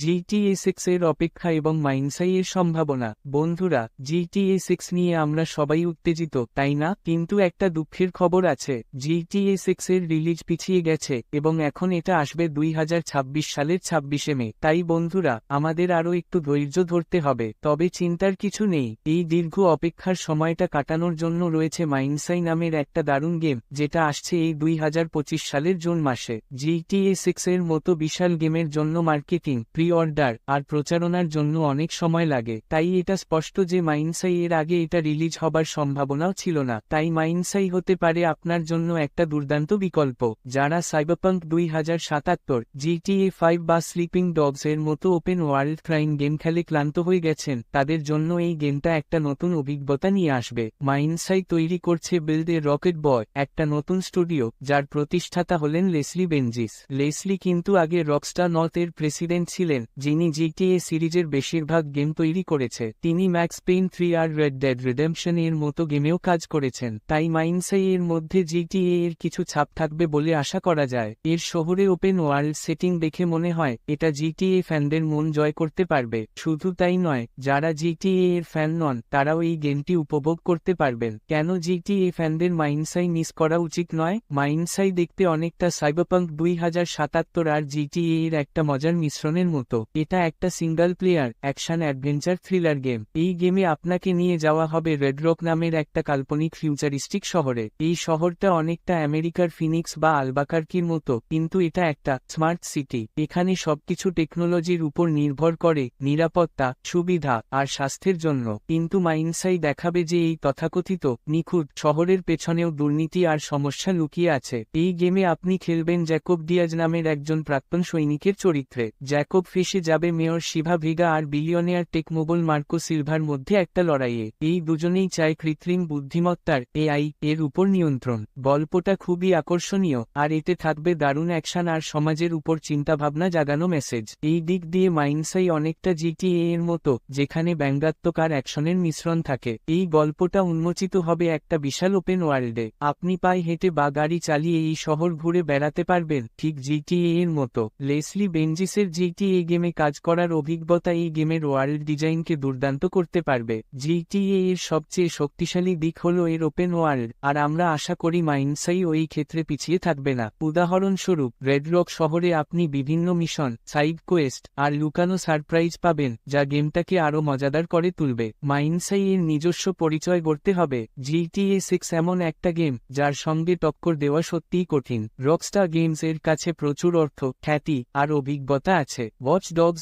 GTA six এর অপেক্ষা এবং মাইনসাই এর সম্ভাবনা। বন্ধুরা জিটিএ সিক্স নিয়ে আমরা সবাই উত্তেজিত, তাই না? কিন্তু একটা দুঃখের খবর আছে জিটিএ সিক্স এর রিলিজ পিছিয়ে গেছে এবং এখন এটা আসবে দুই হাজার ছাব্বিশ সালের ছাব্বিশে মে। তাই বন্ধুরা, আমাদের আরও একটু ধৈর্য ধরতে হবে, তবে চিন্তার কিছু নেই। এই দীর্ঘ অপেক্ষার সময়টা কাটানোর জন্য রয়েছে মাইনসাই নামের একটা দারুণ গেম যেটা আসছে এই দুই হাজার পঁচিশ সালের জুন মাসে। জিটিএ সিক্স এর মতো বিশাল গেমের জন্য মার্কেটিং প্রি অর্ডার আর প্রচারণার জন্য অনেক সময় লাগে, তাই এটা স্পষ্ট যে মাইনসাই এর আগে এটা রিলিজ হবার সম্ভাবনাও ছিল না, তাই মাইনসাই হতে পারে আপনার জন্য একটা দুর্দান্ত বিকল্প, যারা সাইবাপাঙ্ক দুই হাজার সাতাত্তর জিটিএ ফাইভ বা স্লিপিং ডগস এর মতো ওপেন ওয়ার্ল্ড ক্রাইম গেম খেলে ক্লান্ত হয়ে গেছেন, তাদের জন্য এই গেমটা একটা নতুন অভিজ্ঞতা নিয়ে আসবে, মাইনসাই তৈরি করছে বিল্ড রকেট বয় একটা নতুন স্টুডিও যার প্রতিষ্ঠাতা হলেন লেসলি বেনজিস লেসলি কিন্তু আগে রকস্টার নর্থ এর প্রেসিডেন্ট ছিলেন যিনি জিটিএ সিরিজের বেশিরভাগ গেম তৈরি করেছে, তিনি ম্যাক্স পেইন থ্রি আর রেড ডেড রিডেমশন এর মতো গেমেও কাজ করেছেন। তাই মাইনসাই এর মধ্যে জিটিএ এর কিছু ছাপ থাকবে বলে আশা করা যায়। এর শহরে ওপেন ওয়ার্ল্ড সেটিং দেখে মনে হয়, এটা জিটিএ ফ্যানদের মন জয় করতে পারবে। শুধু তাই নয়, যারা জিটিএ এর ফ্যান নন, তারাও এই গেমটি উপভোগ করতে পারবেন। কেন জিটিএ ফ্যানদের মাইনসাই মিস করা উচিত নয়? মাইনসাই দেখতে অনেকটা সাইবাপাঙ্ক দুই হাজার সাতাত্তর আর জিটিএ এর একটা মজার মিশ্রণের মতো। এটা একটা single player action adventure thriller game এই গেমে আপনাকে নিয়ে যাওয়া হবে রেডরক নামের একটা কাল্পনিক ফিউচারিস্টিক শহরে। এই শহরটা অনেকটা আমেরিকার ফিনিক্স বা আলবাকার্কির মতো, কিন্তু এটা একটা স্মার্ট সিটি এখানে সবকিছু টেকনোলজির উপর নির্ভর করে নিরাপত্তা, সুবিধা, আর স্বাস্থ্যের জন্য। কিন্তু মাইনসাই দেখাবে যে এই তথাকথিত, নিখুঁত শহরের পেছনেও দুর্নীতি আর সমস্যা লুকিয়ে আছে। এই গেমে আপনি খেলবেন জ্যাকব ডিয়াজ নামের একজন প্রাক্তন সৈনিকের চরিত্রে। জ্যাকব ফেসে যাবে মেয়র শিভা ভিগা আর বিলিয়নিয়ার টেকমোবল মার্কো সিলভার মধ্যে একটা লড়াইয়ে। এই দুজনেই চায় কৃত্রিম বুদ্ধিমত্তার এআই এর উপর নিয়ন্ত্রণ। গল্পটা খুবই আকর্ষণীয়, আর এতে থাকবে দারুণ অ্যাকশন আর সমাজের উপর চিন্তাভাবনা জাগানো মেসেজ। এই দিক দিয়ে মাইনসাই অনেকটা জিটিএ এর মতো, যেখানে ব্যঙ্গাত্মক আর অ্যাকশনের মিশ্রণ থাকে। এই গল্পটা উন্মোচিত হবে একটা বিশাল ওপেন ওয়ার্ল্ডে। আপনি পায়ে হেঁটে বা গাড়ি চালিয়ে এই শহর ঘুরে বেড়াতে পারবেন, ঠিক জিটিএ এর মতো। লেসলি বেঞ্জিসের জিটিএ গেমে কাজ করার অভিজ্ঞতা এই গেমের ওয়ার্ল্ড ডিজাইনকে দুর্দান্ত করতে পারবে। জিটিএ এর সবচেয়ে শক্তিশালী দিক হল এর ওপেন ওয়ার্ল্ড, আর আমরা আশা করি মাইনসাই ওই ক্ষেত্রে পিছিয়ে থাকবে না। উদাহরণস্বরূপ রেডরক শহরে আপনি বিভিন্ন মিশন সাইড কোয়েস্ট আর লুকানো সারপ্রাইজ পাবেন, যা গেমটাকে আরও মজাদার করে তুলবে। মাইনসাই এর নিজস্ব পরিচয় গড়তে হবে। জিটিএ সিক্স এমন একটা গেম, যার সঙ্গে টক্কর দেওয়া সত্যিই কঠিন। রকস্টার গেমস এর কাছে প্রচুর অর্থ, খ্যাতি, আর অভিজ্ঞতা আছে। Watch dogs